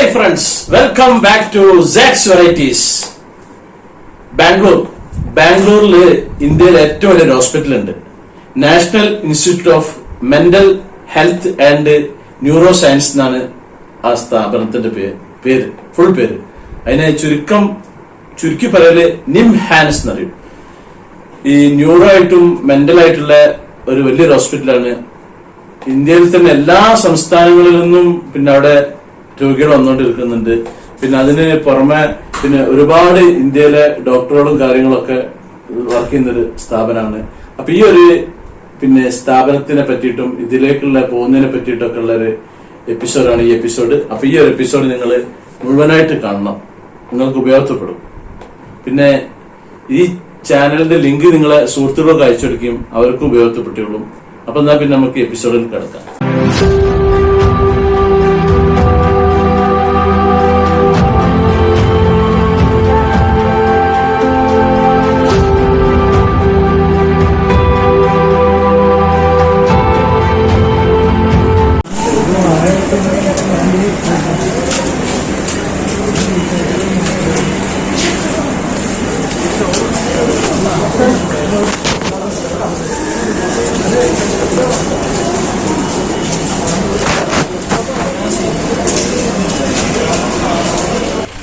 Hi friends welcome back to Saks varieties Bangalore ബാംഗ്ലൂരിൽ ഇന്ത്യയിലെ ഏറ്റവും വലിയൊരു ഹോസ്പിറ്റൽ ഉണ്ട് national institute of mental health and neuro science എന്നാണ് ആ സ്ഥാപനത്തിന്റെ പേര് പേര്. ഫുൾ പേര്. അതിനെ ചുരുക്കം ചുരുക്കി പറയൽ നിം ഹാൻസ് എന്നറിയും. ഈ ന്യൂറോ ആയിട്ടും മെന്റൽ ആയിട്ടുള്ള ഒരു വലിയൊരു ഹോസ്പിറ്റലാണ് ഇന്ത്യയിൽ തന്നെ എല്ലാ സംസ്ഥാനങ്ങളിൽ നിന്നും പിന്നെ അവിടെ രോഗികൾ വന്നുകൊണ്ടിരിക്കുന്നുണ്ട്. പിന്നെ അതിന് പുറമെ പിന്നെ ഒരുപാട് ഇന്ത്യയിലെ ഡോക്ടറുകളും കാര്യങ്ങളൊക്കെ വർക്ക് ചെയ്യുന്ന ഒരു സ്ഥാപനമാണ്. അപ്പൊ ഈ ഒരു പിന്നെ സ്ഥാപനത്തിനെ പറ്റിയിട്ടും ഇതിലേക്കുള്ള പോകുന്നതിനെ പറ്റിയിട്ടൊക്കെ ഉള്ള ഒരു എപ്പിസോഡാണ് ഈ എപ്പിസോഡ് അപ്പൊ ഈ ഒരു എപ്പിസോഡ് നിങ്ങൾ മുഴുവനായിട്ട് കാണണം. നിങ്ങൾക്ക് ഉപയോഗപ്പെടും. പിന്നെ ഈ ചാനലിന്റെ ലിങ്ക് നിങ്ങളെ സുഹൃത്തുക്കൾക്ക് അയച്ചു കൊടുക്കുകയും അവർക്കും ഉപയോഗപ്പെട്ടുള്ളൂ അപ്പൊ എന്നാൽ പിന്നെ നമുക്ക് എപ്പിസോഡിൽ കിടക്കാം.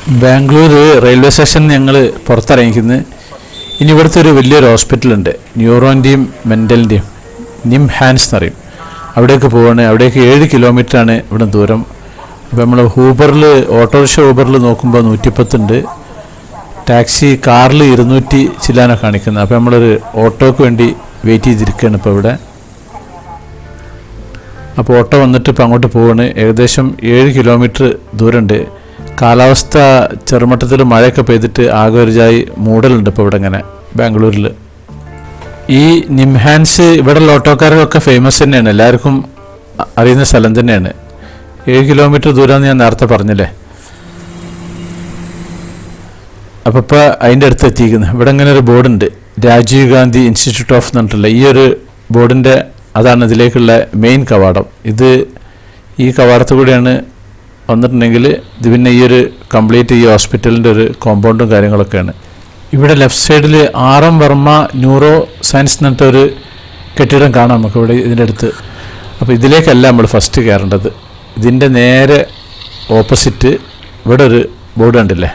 ബാംഗ്ലൂർ റെയിൽവേ സ്റ്റേഷൻ ഞങ്ങൾ പുറത്തിറങ്ങിക്കുന്നത് ഇനി ഇവിടുത്തെ ഒരു വലിയൊരു ഹോസ്പിറ്റലുണ്ട്. ന്യൂറോന്റെയും മെന്റലിന്റെയും നിം ഹാൻസ് എന്നറിയും അവിടേക്ക് പോവാണ്. അവിടേക്ക് ഏഴ് കിലോമീറ്ററാണ് ഇവിടെ ദൂരം. അപ്പോൾ നമ്മൾ ഊബറിൽ ഓട്ടോറിക്ഷ ഊബറിൽ നോക്കുമ്പോൾ നൂറ്റിപ്പത്തുണ്ട്. ടാക്സി കാറിൽ ഇരുന്നൂറ്റി ചില്ലാനാണ് കാണിക്കുന്നത്. അപ്പോൾ നമ്മളൊരു ഓട്ടോക്ക് വേണ്ടി വെയിറ്റ് ചെയ്തിരിക്കുകയാണ് ഇപ്പോൾ ഇവിടെ. അപ്പോൾ ഓട്ടോ വന്നിട്ട് ഇപ്പോൾ അങ്ങോട്ട് പോവാണ്. ഏകദേശം ഏഴ് കിലോമീറ്റർ ദൂരമുണ്ട്. കാലാവസ്ഥ ചെറുമട്ടത്തിൽ മഴയൊക്കെ പെയ്തിട്ട് ആകെ ഒരു ജായി മൂടലുണ്ട് ഇപ്പോൾ ഇവിടെ ഇങ്ങനെ ബാംഗ്ലൂരിൽ ഈ നിംഹാൻസ് ഇവിടെയുള്ള ഓട്ടോക്കാരൊക്കെ ഫേമസ് തന്നെയാണ് എല്ലാവർക്കും അറിയുന്ന സ്ഥലം തന്നെയാണ്. ഏഴ് കിലോമീറ്റർ ദൂരമെന്ന് ഞാൻ നേരത്തെ പറഞ്ഞില്ലേ? അപ്പോൾ ഇപ്പോൾ അതിന്റെ അടുത്ത് എത്തിയിരിക്കുന്നത് ഇവിടെ ഇങ്ങനെ ഒരു ബോർഡുണ്ട് രാജീവ് ഗാന്ധി ഇൻസ്റ്റിറ്റ്യൂട്ട് ഓഫ് എന്ന് പറഞ്ഞിട്ടുള്ള ഈ ഒരു ബോർഡിന്റെ അതാണ് ഇതിലേക്കുള്ള മെയിൻ കവാടം. ഇത് ഈ കവാടത്തു കൂടെയാണ് വന്നിട്ടുണ്ടെങ്കിൽ ഇത് പിന്നെ ഈ ഒരു കംപ്ലീറ്റ് ഈ ഹോസ്പിറ്റലിന്റെ ഒരു കോമ്പൗണ്ടും കാര്യങ്ങളൊക്കെയാണ്. ഇവിടെ ലെഫ്റ്റ് സൈഡിൽ R M Varma neuro science എന്നിട്ട് ഒരു കെട്ടിടം കാണാം നമുക്ക് ഇവിടെ ഇതിന്റെ അടുത്ത്. അപ്പോൾ ഇതിലേക്കല്ല നമ്മൾ ഫസ്റ്റ് കയറേണ്ടത്. ഇതിന്റെ നേരെ ഓപ്പോസിറ്റ് ഇവിടെ ഒരു ബോർഡ് ഉണ്ടല്ലേ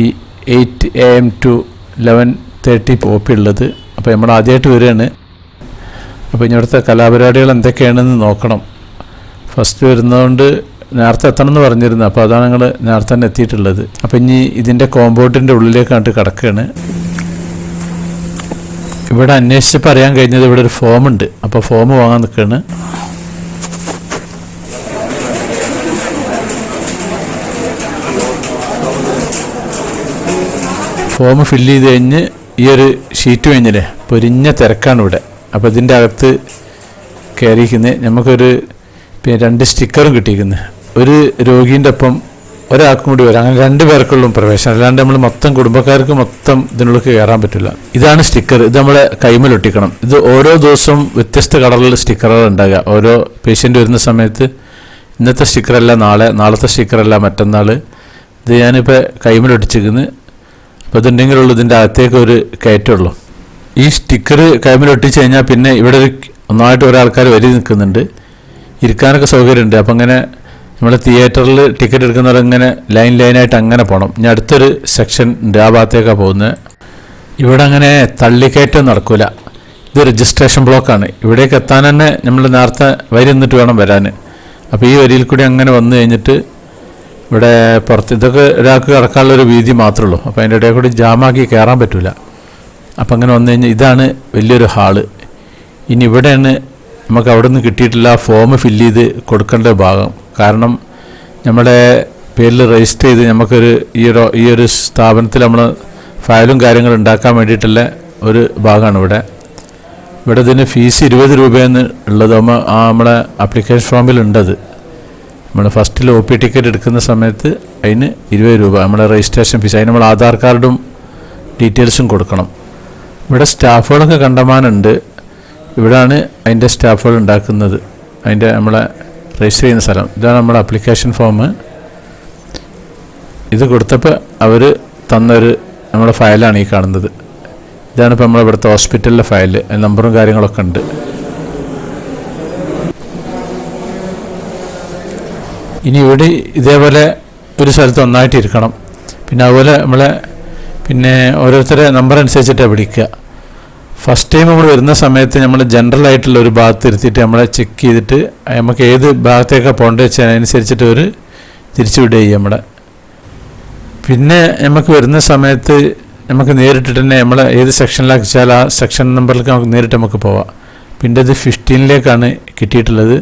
ഈ eight A M to eleven thirty poppy ഉള്ളത്. അപ്പോൾ നമ്മൾ ആദ്യമായിട്ട് വരികയാണ്. അപ്പോൾ ഇനി ഇവിടുത്തെ കലാപരിപാടികൾ എന്തൊക്കെയാണെന്ന് നോക്കണം. ഫസ്റ്റ് വരുന്നതുകൊണ്ട് നേരത്തെ എത്തണം എന്ന് പറഞ്ഞിരുന്നു. അപ്പോൾ അതാണ് ഞങ്ങൾ നേരത്തെ തന്നെ എത്തിയിട്ടുള്ളത്. അപ്പോൾ ഇനി ഇതിന്റെ കോമ്പൗണ്ടിന്റെ ഉള്ളിലേക്കാണ്ട് കിടക്കുകയാണ്. ഇവിടെ അന്വേഷിച്ചപ്പോൾ അറിയാൻ കഴിഞ്ഞത് ഇവിടെ ഒരു ഫോം ഉണ്ട് അപ്പോൾ ഫോം വാങ്ങാൻ നിൽക്കുകയാണ്. ഫോം ഫില്ല് ചെയ്ത് കഴിഞ്ഞ് ഈ ഒരു ഷീറ്റ് കഴിഞ്ഞില്ലേ പൊരിഞ്ഞ തിരക്കാണ് ഇവിടെ. അപ്പോൾ ഇതിന്റെ അകത്ത് കയറിയിരിക്കുന്നത്. നമുക്കൊരു പിന്നെ രണ്ട് സ്റ്റിക്കറും കിട്ടിയിരിക്കുന്നത് ഒരു രോഗീന്റെ ഒപ്പം ഒരാൾക്കും കൂടി വരാം. അങ്ങനെ രണ്ട് പേർക്കുള്ള പ്രവേശനം. അല്ലാണ്ട് നമ്മൾ മൊത്തം കുടുംബക്കാർക്ക് മൊത്തം ഇതിനുള്ളിൽ കയറാൻ പറ്റില്ല. ഇതാണ് സ്റ്റിക്കർ. ഇത് നമ്മളെ കൈമലൊട്ടിക്കണം ഇത് ഓരോ ദിവസവും വ്യത്യസ്ത കളറിലുള്ള സ്റ്റിക്കറുകൾ ഉണ്ടാകുക. ഓരോ പേഷ്യന്റ് വരുന്ന സമയത്ത് ഇന്നത്തെ സ്റ്റിക്കറല്ല നാളെ നാളത്തെ സ്റ്റിക്കറല്ല മറ്റന്നാൾ ഇത് ഞാനിപ്പോൾ കൈമലൊട്ടിച്ചിരിക്കുന്നത് അപ്പോൾ ഇതുണ്ടെങ്കിലുള്ളൂ ഇതിന്റെ അകത്തേക്ക് ഒരു കയറ്റമുള്ളൂ. ഈ സ്റ്റിക്കർ കൈമലൊട്ടിച്ച് കഴിഞ്ഞാൽ പിന്നെ ഇവിടെ ഒരു ഒന്നായിട്ട് ഒരാൾക്കാർ വരി നിൽക്കുന്നുണ്ട്. ഇരിക്കാനൊക്കെ സൗകര്യമുണ്ട്. അപ്പം അങ്ങനെ നമ്മൾ തിയേറ്ററിൽ ടിക്കറ്റ് എടുക്കുന്നവർ ഇങ്ങനെ ലൈൻ ലൈനായിട്ട് അങ്ങനെ പോകണം ഞാൻ അടുത്തൊരു സെക്ഷൻ ഉണ്ട് ആ ഭാഗത്തേക്കാണ് പോകുന്നത് ഇവിടെ അങ്ങനെ തള്ളിക്കയറ്റം നടക്കില്ല ഇത് രജിസ്ട്രേഷൻ ബ്ലോക്കാണ് ഇവിടേക്ക് എത്താൻ തന്നെ നമ്മൾ നേരത്തെ വരി നിന്നിട്ട് വേണം വരാൻ അപ്പോൾ ഈ വരിയിൽ കൂടി അങ്ങനെ വന്നു കഴിഞ്ഞിട്ട് ഇവിടെ പുറത്ത് ഇതൊക്കെ ഒരാൾക്ക് കിടക്കാനുള്ള ഒരു വീതി മാത്രമേ ഉള്ളൂ. അപ്പോൾ അതിന്റെ ഇടയിൽ കൂടി ജാമാക്കി കയറാൻ പറ്റില്ല അപ്പം അങ്ങനെ വന്നു കഴിഞ്ഞാൽ ഇതാണ് വലിയൊരു ഹാൾ. ഇനി ഇവിടെയാണ് നമുക്ക് അവിടെ നിന്ന് കിട്ടിയിട്ടില്ല ഫോം ഫില്ല് ചെയ്ത് കൊടുക്കേണ്ട ഭാഗം. കാരണം നമ്മുടെ പേരിൽ രജിസ്റ്റർ ചെയ്ത് നമുക്കൊരു ഈ ഒരു ഈ ഒരു സ്ഥാപനത്തിൽ നമ്മൾ ഫയലും കാര്യങ്ങളും ഉണ്ടാക്കാൻ വേണ്ടിയിട്ടുള്ള ഒരു ഭാഗമാണ് ഇവിടെ. ഇവിടെ ഇതിന് ഫീസ് ഇരുപത് രൂപയെന്ന് ഉള്ളത്. ആ നമ്മളെ ആപ്ലിക്കേഷൻ ഫോമിൽ ഉണ്ടത്. നമ്മൾ ഫസ്റ്റിൽ ഒ പി ടിക്കറ്റ് എടുക്കുന്ന സമയത്ത് അതിന് ഇരുപത് രൂപ നമ്മുടെ രജിസ്ട്രേഷൻ ഫീസ് അതിന് നമ്മൾ ആധാർ കാർഡും ഡീറ്റെയിൽസും കൊടുക്കണം. ഇവിടെ സ്റ്റാഫുകളൊക്കെ കണ്ടമാനുണ്ട് ഇവിടാണ് അതിന്റെ സ്റ്റാഫുകൾ ഉണ്ടാക്കുന്നത്. അതിന്റെ നമ്മളെ രജിസ്റ്റർ ചെയ്യുന്ന സ്ഥലം. ഇതാണ് നമ്മുടെ അപ്ലിക്കേഷൻ ഫോം. ഇത് കൊടുത്തപ്പോൾ അവർ തന്നൊരു നമ്മുടെ ഫയലാണ് ഈ കാണുന്നത്. ഇതാണ് ഇപ്പോൾ നമ്മുടെ ഇവിടുത്തെ ഹോസ്പിറ്റലിലെ ഫയൽ. നമ്പറും കാര്യങ്ങളൊക്കെ ഉണ്ട്. ഇനി ഇവിടെ ഇതേപോലെ ഒരു സ്ഥലത്ത് ഒന്നായിട്ട് ഇരിക്കണം പിന്നെ അതുപോലെ നമ്മളെ പിന്നെ ഓരോരുത്തരെ നമ്പർ അനുസരിച്ചിട്ടാണ് വിളിക്കുക ഫസ്റ്റ് ടൈം നമ്മൾ വരുന്ന സമയത്ത് നമ്മൾ ജനറൽ ആയിട്ടുള്ള ഒരു ഭാഗത്ത് ഇരുത്തിയിട്ട് നമ്മളെ ചെക്ക് ചെയ്തിട്ട് നമുക്ക് ഏത് ഭാഗത്തേക്കാണ് പോകേണ്ടത് വെച്ചാൽ അതിനനുസരിച്ചിട്ട് ഒരു തിരിച്ചു വിടുക ചെയ്യും നമ്മളെ. പിന്നെ നമുക്ക് വരുന്ന സമയത്ത് നമുക്ക് നേരിട്ടിട്ട് തന്നെ നമ്മളെ ഏത് സെക്ഷനിലാക്കി വെച്ചാൽ ആ സെക്ഷൻ നമ്പറിലേക്ക് നമുക്ക് നേരിട്ട് നമുക്ക് പോവാം. പിന്നെ ഇത് ഫിഫ്റ്റീനിലേക്കാണ് കിട്ടിയിട്ടുള്ളത്.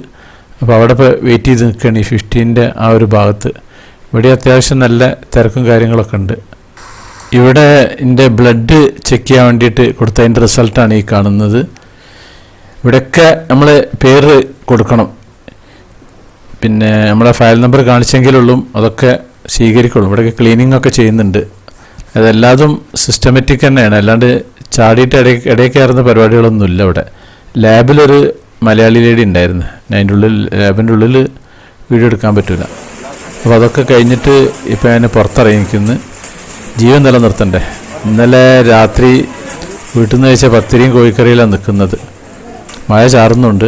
അപ്പോൾ അവിടെ ഇപ്പോൾ വെയിറ്റ് ചെയ്ത് നിൽക്കുകയാണ് ഈ ഫിഫ്റ്റീന്റെ ആ ഒരു ഭാഗത്ത്. ഇവിടെ അത്യാവശ്യം നല്ല തിരക്കും കാര്യങ്ങളൊക്കെ ഉണ്ട്. ഇവിടെ എന്റെ ബ്ലഡ് ചെക്ക് ചെയ്യാൻ വേണ്ടിയിട്ട് കൊടുത്തതിന്റെ റിസൾട്ടാണ് ഈ കാണുന്നത്. ഇവിടെയൊക്കെ നമ്മൾ പേര് കൊടുക്കണം. പിന്നെ നമ്മളെ ഫയൽ നമ്പർ കാണിച്ചെങ്കിലുള്ളൂ അതൊക്കെ സ്വീകരിക്കുള്ളൂ. ഇവിടെയൊക്കെ ക്ലീനിങ് ഒക്കെ ചെയ്യുന്നുണ്ട്. അതെല്ലാതും സിസ്റ്റമാറ്റിക് തന്നെയാണ്. അല്ലാണ്ട് ചാടിയിട്ട് ഇടയിൽ ഇടയിൽ പരിപാടികളൊന്നുമില്ല ഇവിടെ. ലാബിലൊരു മലയാളി ലേഡി ഉണ്ടായിരുന്നു. അതിന്റെ ഉള്ളിൽ ലാബിന്റെ ഉള്ളിൽ വീഡിയോ എടുക്കാൻ പറ്റില്ല അപ്പോൾ അതൊക്കെ കഴിഞ്ഞിട്ട് ഇപ്പോൾ ഞാൻ പുറത്തിറങ്ങിക്കുന്നു ജീവൻ നിലനിർത്തണ്ടേ. ഇന്നലെ രാത്രി വീട്ടിൽ നിന്ന് കഴിച്ച പത്തിരിയും കോഴിക്കറിയിലാണ് നിൽക്കുന്നത് മഴ ചാറുന്നുണ്ട്.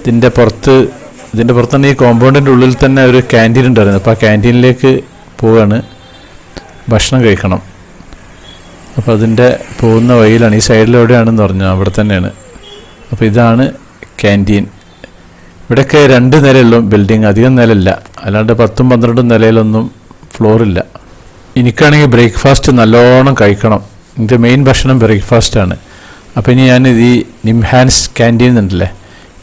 ഇതിന്റെ പുറത്ത് ഇതിന്റെ പുറത്ത് തന്നെ ഈ കോമ്പൗണ്ടിന്റെ ഉള്ളിൽ തന്നെ ഒരു ക്യാന്റീൻ ഉണ്ടായിരുന്നു. അപ്പോൾ ആ ക്യാന്റീനിലേക്ക് പോവാണ്. ഭക്ഷണം കഴിക്കണം. അപ്പോൾ അതിന്റെ പോകുന്ന വഴിയിലാണ്. ഈ സൈഡിലെവിടെയാണെന്ന് പറഞ്ഞു? അവിടെ തന്നെയാണ്. അപ്പോൾ ഇതാണ് ക്യാന്റീൻ ഇവിടെയൊക്കെ രണ്ട് നിലയുള്ളൂ ബിൽഡിങ്. അധികം നിലയില്ല. അല്ലാണ്ട് പത്തും പന്ത്രണ്ടും നിലയിലൊന്നും ഫ്ലോറില്ല എനിക്കാണെങ്കിൽ ബ്രേക്ക്ഫാസ്റ്റ് നല്ലോണം കഴിക്കണം. എന്റെ മെയിൻ ഭക്ഷണം ബ്രേക്ക്ഫാസ്റ്റാണ് അപ്പോൾ ഇനി ഞാൻ ഈ നിംഹാൻസ് ക്യാന്റീൻ ഉണ്ടല്ലേ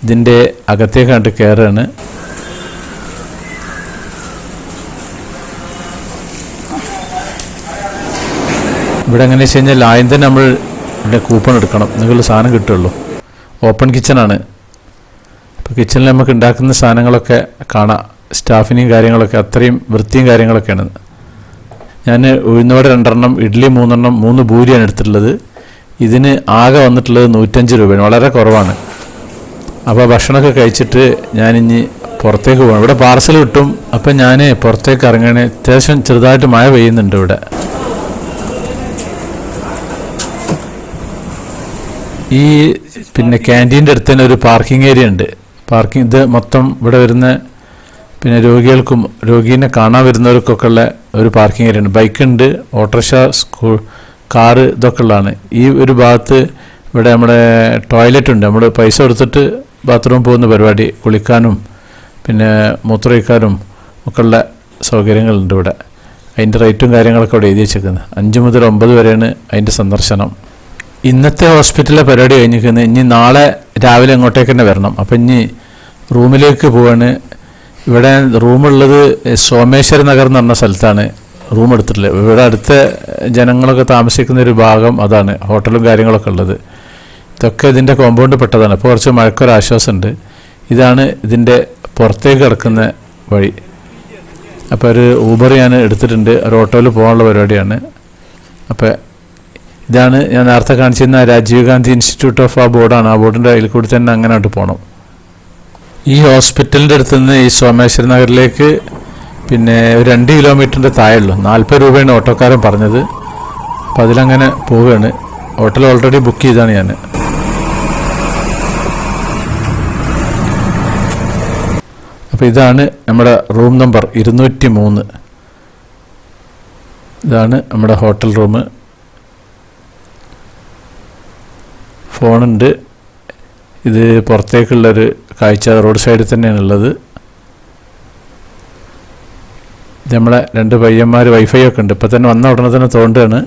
ഇതിന്റെ അകത്തേക്ക് കണ്ട് കയറുകയാണ് ഇവിടെ എങ്ങനെ വെച്ച് കഴിഞ്ഞാൽ ആദ്യം തന്നെ നമ്മൾ ഇവിടെ കൂപ്പൺ എടുക്കണം. എന്തെങ്കിലും സാധനം കിട്ടുള്ളൂ. ഓപ്പൺ കിച്ചണാണ് അപ്പോൾ കിച്ചണിൽ നമുക്ക് ഉണ്ടാക്കുന്ന സാധനങ്ങളൊക്കെ കാണാം. സ്റ്റാഫിനെയും കാര്യങ്ങളൊക്കെ അത്രയും വൃത്തിയും കാര്യങ്ങളൊക്കെയാണ്. ഞാൻ ഉഴുന്നവട രണ്ടെണ്ണം ഇഡ്ഡലി മൂന്നെണ്ണം മൂന്ന് ഭൂരിയാണ് എടുത്തിട്ടുള്ളത്. ഇതിന് ആകെ വന്നിട്ടുള്ളത് നൂറ്റഞ്ച് രൂപയാണ്. വളരെ കുറവാണ്. അപ്പോൾ ഭക്ഷണമൊക്കെ കഴിച്ചിട്ട് ഞാനിഞ്ഞ് പുറത്തേക്ക് പോകണം ഇവിടെ പാർസൽ കിട്ടും. അപ്പം ഞാൻ പുറത്തേക്ക് ഇറങ്ങണ. അത്യാവശ്യം ചെറുതായിട്ട് മഴ പെയ്യുന്നുണ്ട് ഇവിടെ. ഈ പിന്നെ ക്യാന്റീന്റെ അടുത്ത് തന്നെ ഒരു പാർക്കിംഗ് ഏരിയ ഉണ്ട്. പാർക്കിംഗ് ഇത് മൊത്തം ഇവിടെ വരുന്ന പിന്നെ രോഗികൾക്കും രോഗീനെ കാണാൻ വരുന്നവർക്കൊക്കെ ഉള്ള ഒരു പാർക്കിംഗ് ഏരിയ ഉണ്ട്. ബൈക്ക് ഉണ്ട് ഓട്ടോറിക്ഷ സ്കൂൾ കാറ് ഇതൊക്കെ ഉള്ളതാണ് ഈ ഒരു ഭാഗത്ത് ഇവിടെ നമ്മുടെ ടോയ്ലറ്റ് ഉണ്ട്. നമ്മൾ പൈസ കൊടുത്തിട്ട് ബാത്റൂം പോകുന്ന പരിപാടി കുളിക്കാനും പിന്നെ മൂത്രമൊഴിക്കാനും ഒക്കെ ഉള്ള സൗകര്യങ്ങളുണ്ട് ഇവിടെ. അതിന്റെ റേറ്റും കാര്യങ്ങളൊക്കെ അവിടെ എഴുതി വെച്ചേക്കുന്നത്. അഞ്ച് മുതൽ ഒമ്പത് വരെയാണ് അതിന്റെ സന്ദർശനം. ഇന്നത്തെ ഹോസ്പിറ്റലിലെ പരിപാടി കഴിഞ്ഞിരിക്കുന്നത് ഇനി നാളെ രാവിലെ അങ്ങോട്ടേക്ക് തന്നെ വരണം. അപ്പം ഇനി റൂമിലേക്ക് പോവാണ് ഇവിടെ റൂമുള്ളത് സോമേശ്വര നഗർ എന്ന് പറഞ്ഞ സ്ഥലത്താണ് റൂം എടുത്തിട്ടുള്ളത്. ഇവിടെ അടുത്ത ജനങ്ങളൊക്കെ താമസിക്കുന്ന ഒരു ഭാഗം അതാണ് ഹോട്ടലും കാര്യങ്ങളൊക്കെ ഉള്ളത്. ഇതൊക്കെ ഇതിന്റെ കോമ്പൗണ്ട് പെട്ടതാണ്. അപ്പോൾ കുറച്ച് മഴക്കൊരാശ്വാസമുണ്ട് ഇതാണ് ഇതിന്റെ പുറത്തേക്ക് കിടക്കുന്ന വഴി. അപ്പോൾ ഒരു ഊബർ ഞാൻ എടുത്തിട്ടുണ്ട്. ഒരു ഓട്ടോയിൽ പോകാനുള്ള പരിപാടിയാണ്. അപ്പോൾ ഇതാണ് ഞാൻ നേരത്തെ കാണിച്ചിരുന്ന രാജീവ് ഗാന്ധി ഇൻസ്റ്റിറ്റ്യൂട്ട് ഓഫ് ആ ബോർഡാണ്. ആ ബോർഡിന്റെ അതിൽ കൂടി തന്നെ അങ്ങനെ അങ്ങോട്ട് പോകണം. ഈ ഹോസ്പിറ്റലിന്റെ അടുത്ത് നിന്ന് ഈ സോമേശ്വര നഗറിലേക്ക് പിന്നെ രണ്ട് കിലോമീറ്ററിന്റെ താഴെയുള്ളൂ. നാൽപ്പത് രൂപയാണ് ഓട്ടോക്കാരൻ പറഞ്ഞത്. അപ്പോൾ അതിലങ്ങനെ പോവുകയാണ്. ഹോട്ടൽ ഓൾറെഡി ബുക്ക് ചെയ്താണ് ഞാൻ അപ്പോൾ ഇതാണ് നമ്മുടെ റൂം നമ്പർ ഇരുന്നൂറ്റി മൂന്ന് ഇതാണ് നമ്മുടെ ഹോട്ടൽ റൂം. ഫോണുണ്ട്. ഇത് പുറത്തേക്കുള്ളൊരു കാഴ്ച റോഡ് സൈഡിൽ തന്നെയാണ് ഉള്ളത്. ഇത് നമ്മളെ രണ്ട് പയ്യന്മാർ വൈഫൈ ഒക്കെ ഉണ്ട്. ഇപ്പം തന്നെ വന്ന ഉടനെ തന്നെ തോണ്ടാണ്.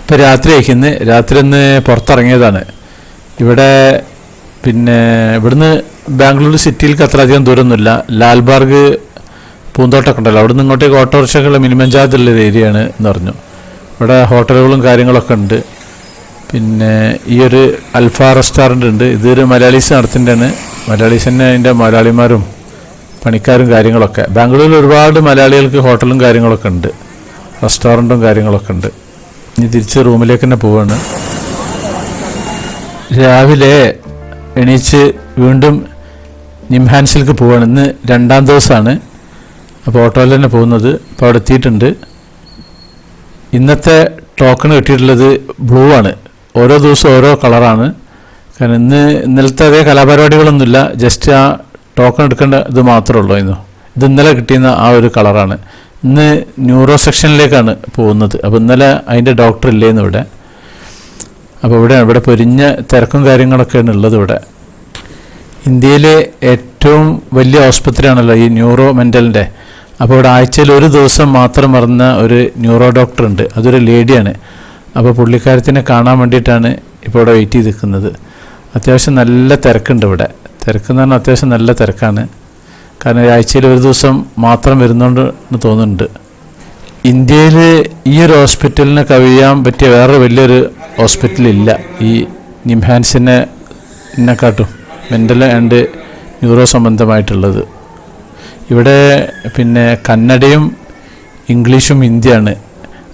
ഇപ്പം രാത്രി അയക്കുന്നത് രാത്രി ഒന്ന് പുറത്തിറങ്ങിയതാണ്. ഇവിടെ പിന്നെ ഇവിടുന്ന് ബാംഗ്ലൂർ സിറ്റിയിലേക്ക് അത്ര അധികം ദൂരമൊന്നുമില്ല. ലാൽബാർഗ് പൂന്തോട്ടമൊക്കെ ഉണ്ടല്ലോ. അവിടുന്ന് ഇങ്ങോട്ടേക്ക് ഓട്ടോറിക്ഷകൾ മിനിമം ചാർജ് ഉള്ള ഒരു ഏരിയയാണ് എന്ന് പറഞ്ഞു. ഇവിടെ ഹോട്ടലുകളും കാര്യങ്ങളൊക്കെ ഉണ്ട്. പിന്നെ ഈ ഒരു അൽഫ റെസ്റ്റോറന്റ് ഉണ്ട്. ഇതൊരു മലയാളീസ് നടത്തിന്റെയാണ്. മലയാളീസ് തന്നെ അതിന്റെ മലയാളിമാരും പണിക്കാരും കാര്യങ്ങളൊക്കെ. ബാംഗ്ലൂരിൽ ഒരുപാട് മലയാളികൾക്ക് ഹോട്ടലും കാര്യങ്ങളൊക്കെ ഉണ്ട്. റെസ്റ്റോറന്റും കാര്യങ്ങളൊക്കെ ഉണ്ട്. ഇനി തിരിച്ച് റൂമിലേക്ക് തന്നെ പോവാണ്. രാവിലെ എണീച്ച് വീണ്ടും നിംഹാൻസിലേക്ക് പോവാണ്. ഇന്ന് രണ്ടാം ദിവസമാണ് അപ്പോൾ ഓട്ടോയിൽ തന്നെ പോകുന്നത്. അപ്പോൾ അവിടെ എത്തിയിട്ടുണ്ട്. ഇന്നത്തെ ടോക്കൺ കിട്ടിയിട്ടുള്ളത് ബ്ലൂ ആണ് ഓരോ ദിവസവും ഓരോ കളറാണ്. കാരണം ഇന്ന് ഇന്നലത്തെ അതേ കലാപരിപാടികളൊന്നുമില്ല. ജസ്റ്റ് ആ ടോക്കൺ എടുക്കേണ്ട ഇത് മാത്രമേ ഉള്ളൂ ഇന്ന്. ഇത് ഇന്നലെ കിട്ടിയുന്ന ആ ഒരു കളറാണ്. ഇന്ന് ന്യൂറോ സെക്ഷനിലേക്കാണ് പോകുന്നത്. അപ്പോൾ ഇന്നലെ അതിന്റെ ഡോക്ടർ ഇല്ലേന്ന് ഇവിടെ. അപ്പോൾ ഇവിടെ ഇവിടെ പൊരിഞ്ഞ തിരക്കും കാര്യങ്ങളൊക്കെയാണ് ഉള്ളത് ഇവിടെ. ഇന്ത്യയിലെ ഏറ്റവും വലിയ ആശുപത്രിയാണല്ലോ ഈ ന്യൂറോ മെന്റലിന്റെ അപ്പോൾ ഇവിടെ ആഴ്ചയിൽ ഒരു ദിവസം മാത്രം മറന്ന ഒരു ന്യൂറോ ഡോക്ടർ ഉണ്ട്. അതൊരു ലേഡിയാണ് അപ്പോൾ പുള്ളിക്കാരത്തിനെ കാണാൻ വേണ്ടിയിട്ടാണ് ഇപ്പോൾ ഇവിടെ വെയിറ്റ് ചെയ്ത് നിൽക്കുന്നത് അത്യാവശ്യം നല്ല തിരക്കുണ്ട് ഇവിടെ. തിരക്കെന്ന് പറഞ്ഞാൽ അത്യാവശ്യം നല്ല തിരക്കാണ്. കാരണം ആഴ്ചയിൽ ഒരു ദിവസം മാത്രം വരുന്നുണ്ട് എന്ന് തോന്നുന്നുണ്ട്. ഇന്ത്യയിൽ ഈ ഒരു ഹോസ്പിറ്റലിനെ കവിയാൻ പറ്റിയ വേറെ വലിയൊരു ഹോസ്പിറ്റലില്ല ഈ നിംഹാൻസിനെ എന്നെക്കാട്ടും മെന്റൽ ആൻഡ് ന്യൂറോ സംബന്ധമായിട്ടുള്ളത്. ഇവിടെ പിന്നെ കന്നഡയും ഇംഗ്ലീഷും ഹിന്ദിയാണ്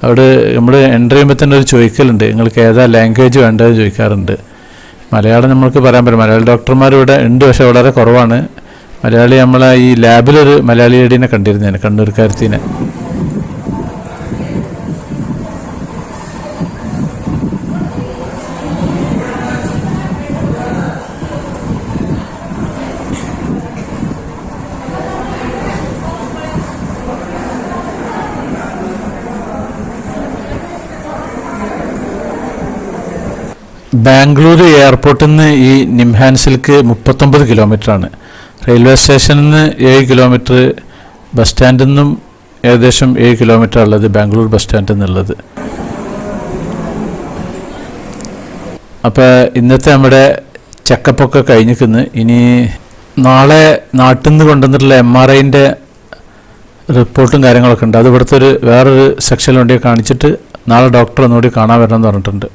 അവിടെ നമ്മൾ എന്റർ ചെയ്യുമ്പോൾ തന്നെ ഒരു ചോദിക്കലുണ്ട്. നിങ്ങൾക്ക് ഏതാ ലാംഗ്വേജ് വേണ്ടതെന്ന് ചോദിക്കാറുണ്ട്. മലയാളം നമ്മൾക്ക് പറയാൻ പറ്റും. മലയാളി ഡോക്ടർമാർ ഇവിടെ ഉണ്ട് പക്ഷെ വളരെ കുറവാണ്. മലയാളി നമ്മളെ ഈ ലാബിലൊരു മലയാളി ലേഡീനെ കണ്ടിരുന്നേനെ കണ്ണൂർക്കാരത്തിനെ. ബാംഗ്ലൂർ എയർപോർട്ടിൽ നിന്ന് ഈ നിംഹാൻസിലേക്ക് മുപ്പത്തൊമ്പത് കിലോമീറ്ററാണ്. റെയിൽവേ സ്റ്റേഷനിൽ നിന്ന് ഏഴ് കിലോമീറ്റർ ബസ് സ്റ്റാൻഡിൽ നിന്നും ഏകദേശം ഏഴ് കിലോമീറ്റർ ഉള്ളത് ബാംഗ്ലൂർ ബസ് സ്റ്റാൻഡിൽ നിന്നുള്ളത് അപ്പോൾ ഇന്നത്തെ നമ്മുടെ ചെക്കപ്പൊക്കെ കഴിഞ്ഞിരിക്കുന്നു ഇനി നാളെ നാട്ടിൽ നിന്ന് കൊണ്ടുവന്നിട്ടുള്ള എം ആർ ഐന്റെ റിപ്പോർട്ടും കാര്യങ്ങളൊക്കെ ഉണ്ട് അത് ഇവിടുത്തെ ഒരു വേറൊരു സെക്ഷനിൽ വേണ്ടി കാണിച്ചിട്ട് നാളെ ഡോക്ടർ ഒന്നുകൂടി കാണാൻ വരണം എന്ന് പറഞ്ഞിട്ടുണ്ട്.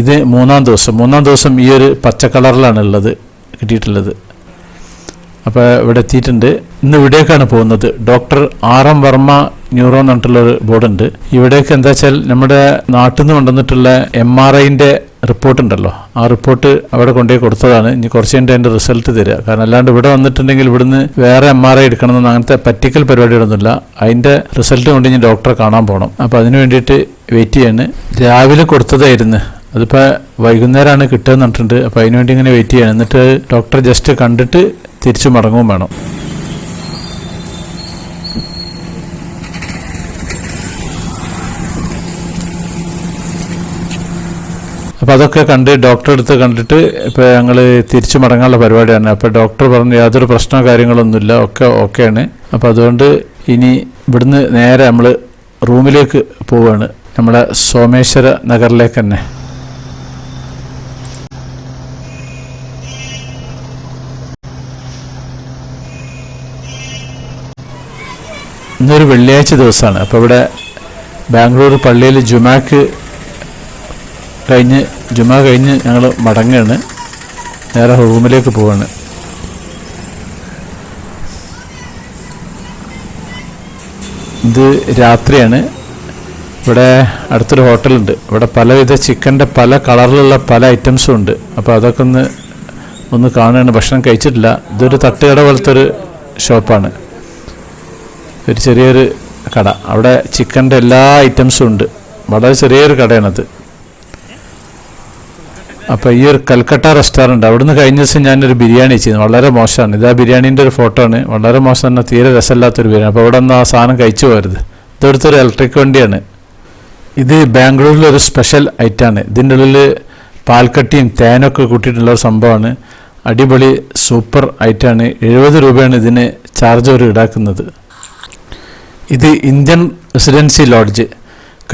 ഇത് മൂന്നാം ദിവസം. മൂന്നാം ദിവസം ഈ ഒരു പച്ച കളറിലാണ് ഉള്ളത് കിട്ടിയിട്ടുള്ളത്. അപ്പോൾ ഇവിടെ എത്തിയിട്ടുണ്ട്. ഇന്ന് ഇവിടേക്കാണ് പോകുന്നത്. Doctor R M Varma neuro എന്ന് പറഞ്ഞിട്ടുള്ളൊരു ബോർഡുണ്ട്. ഇവിടേക്ക് എന്താ വെച്ചാൽ നമ്മുടെ നാട്ടിൽ നിന്ന് കൊണ്ടുവന്നിട്ടുള്ള എം ആർ ഐന്റെ റിപ്പോർട്ട് ഉണ്ടല്ലോ. ആ റിപ്പോർട്ട് അവിടെ കൊണ്ടുപോയി കൊടുത്തതാണ്. ഇനി കുറച്ച് കഴിഞ്ഞിട്ട് അതിന്റെ റിസൾട്ട് തരിക. കാരണം അല്ലാണ്ട് ഇവിടെ വന്നിട്ടുണ്ടെങ്കിൽ ഇവിടുന്ന് വേറെ എം ആർ ഐ എടുക്കണമെന്ന് അങ്ങനത്തെ പറ്റിക്കൽ പരിപാടികളൊന്നുമില്ല. അതിന്റെ റിസൾട്ട് കൊണ്ട് ഇനി ഡോക്ടറെ കാണാൻ പോകണം. അപ്പോൾ അതിന് വേണ്ടിയിട്ട് വെയിറ്റ് ചെയ്യാണ്. രാവിലെ കൊടുത്തതായിരുന്നു അതിപ്പോൾ വൈകുന്നേരമാണ് കിട്ടുകയെന്ന് പറഞ്ഞിട്ടുണ്ട്. അപ്പോൾ അതിനുവേണ്ടി ഇങ്ങനെ വെയിറ്റ് ചെയ്യണം. എന്നിട്ട് ഡോക്ടർ ജസ്റ്റ് കണ്ടിട്ട് തിരിച്ചു മടങ്ങുകയും വേണം. അപ്പോൾ അതൊക്കെ കണ്ട് ഡോക്ടറെ അടുത്ത് കണ്ടിട്ട് ഇപ്പോൾ ഞങ്ങൾ തിരിച്ചു മടങ്ങാനുള്ള പരിപാടിയാണ്. അപ്പോൾ ഡോക്ടർ പറഞ്ഞു യാതൊരു പ്രശ്നമോ കാര്യങ്ങളൊന്നുമില്ല. ഒക്കെ ഓക്കെയാണ് അപ്പോൾ അതുകൊണ്ട് ഇനി ഇവിടുന്ന് നേരെ നമ്മൾ റൂമിലേക്ക് പോവുകയാണ്. നമ്മുടെ സോമേശ്വര നഗറിലേക്ക് തന്നെ. ഇന്നൊരു വെള്ളിയാഴ്ച ദിവസമാണ്. അപ്പോൾ ഇവിടെ ബാംഗ്ലൂർ പള്ളിയിൽ ജുമാക്ക് കഴിഞ്ഞ് ജുമാ കഴിഞ്ഞ് ഞങ്ങൾ മടങ്ങുകയാണ് നേരെ റൂമിലേക്ക് പോവാണ്. ഇത് രാത്രിയാണ്. ഇവിടെ അടുത്തൊരു ഹോട്ടലുണ്ട്. ഇവിടെ പലവിധ ചിക്കന്റെ പല കളറിലുള്ള പല ഐറ്റംസും ഉണ്ട്. അപ്പോൾ അതൊക്കെ ഒന്ന് ഒന്ന് കാണുകയാണ്. ഭക്ഷണം കഴിച്ചിട്ടില്ല. ഇതൊരു തട്ടുകട പോലത്തെ ഒരു ഷോപ്പാണ്. ഒരു ചെറിയൊരു കട. അവിടെ ചിക്കന്റെ എല്ലാ ഐറ്റംസും ഉണ്ട്. വളരെ ചെറിയൊരു കടയാണത്. അപ്പോൾ ഈ ഒരു കൽക്കട്ട റെസ്റ്റോറന്റ് അവിടുന്ന് കഴിഞ്ഞ ദിവസം ഞാനൊരു ബിരിയാണി ചെയ്തു. വളരെ മോശമാണ്. ഇതാ ബിരിയാണീന്റെ ഒരു ഫോട്ടോ ആണ്. വളരെ മോശം തന്നെ തീരെ രസമില്ലാത്തൊരു ബിരിയാണി. അപ്പോൾ അവിടെ നിന്ന് ആ സാധനം കഴിച്ചു പോരുത് ഇതെടുത്തൊരു ഇലക്ട്രിക് വണ്ടിയാണ്. ഇത് ബാംഗ്ലൂരിലൊരു സ്പെഷ്യൽ ഐറ്റാണ്. ഇതിന്റെ ഉള്ളിൽ പാൽക്കട്ടിയും തേനൊക്കെ കൂട്ടിയിട്ടുള്ള ഒരു സംഭവമാണ്. അടിപൊളി സൂപ്പർ ഐറ്റമാണ് എഴുപത് രൂപയാണ് ഇതിന് ചാർജ് അവർ ഈടാക്കുന്നത്. ഇത് ഇന്ത്യൻ റെസിഡൻസി ലോഡ്ജ്.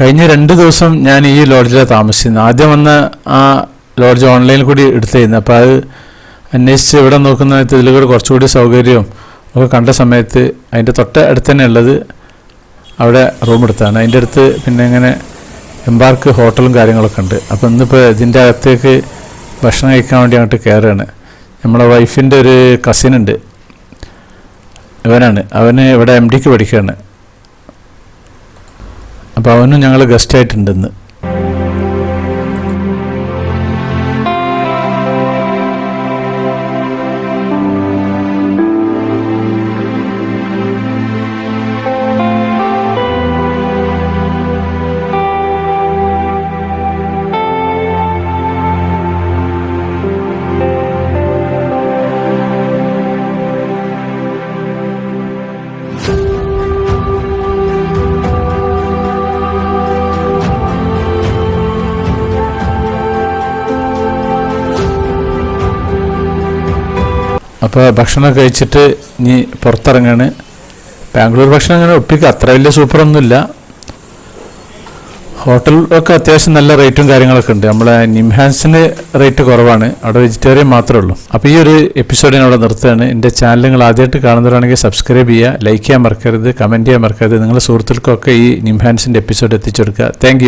കഴിഞ്ഞ രണ്ട് ദിവസം ഞാൻ ഈ ലോഡ്ജിലാണ് താമസിച്ചിരുന്നത്. ആദ്യം വന്ന ആ ലോഡ്ജ് ഓൺലൈനിൽ കൂടി എടുത്തിരുന്നു. അപ്പോൾ അത് അന്വേഷിച്ച് ഇവിടെ നോക്കുന്ന ഇതിൽ കൂടെ കുറച്ചുകൂടി സൗകര്യവും ഒക്കെ കണ്ട സമയത്ത് അതിന്റെ തൊട്ട് അടുത്ത് തന്നെ ഉള്ളത് അവിടെ റൂം എടുത്താണ്. അതിന്റെ അടുത്ത് പിന്നെ ഇങ്ങനെ എംബാർക്ക് ഹോട്ടലും കാര്യങ്ങളൊക്കെ ഉണ്ട്. അപ്പോൾ ഇന്നിപ്പോൾ ഇതിന്റെ അകത്തേക്ക് ഭക്ഷണം കഴിക്കാൻ വേണ്ടി അങ്ങോട്ട് കയറുകയാണ്. നമ്മളെ വൈഫിന്റെ ഒരു കസിൻ ഉണ്ട്. ഇവനാണ്. അവന് ഇവിടെ എം ഡിക്ക് പഠിക്കുകയാണ്. അപ്പോൾ അവനും ഞങ്ങൾ ഗസ്റ്റ് ആയിട്ടുണ്ട് ഇന്ന്. അപ്പോൾ ഭക്ഷണം കഴിച്ചിട്ട് ഇനി പുറത്തിറങ്ങാണ്. ബാംഗ്ലൂർ ഭക്ഷണം അങ്ങനെ ഒപ്പിക്കുക അത്ര വലിയ സൂപ്പറൊന്നുമില്ല. ഹോട്ടലൊക്കെ അത്യാവശ്യം നല്ല റേറ്റും കാര്യങ്ങളൊക്കെ ഉണ്ട്. നമ്മളെ നിംഹാൻസിന് റേറ്റ് കുറവാണ്. അവിടെ വെജിറ്റേറിയൻ മാത്രമേ ഉള്ളൂ. അപ്പോൾ ഈ ഒരു എപ്പിസോഡ് ഞാൻ അവിടെ നിർത്തുകയാണ്. എന്റെ ചാനൽ നിങ്ങൾ ആദ്യമായിട്ട് കാണുന്നവരാണെങ്കിൽ സബ്സ്ക്രൈബ് ചെയ്യുക ലൈക്ക് ചെയ്യാൻ മറക്കരുത് കമന്റ് ചെയ്യാൻ മറക്കരുത്. നിങ്ങളുടെ സുഹൃത്തുക്കൾക്കൊക്കെ ഈ നിംഹാൻസിന്റെ എപ്പിസോഡ് എത്തിച്ചു കൊടുക്കുക. താങ്ക്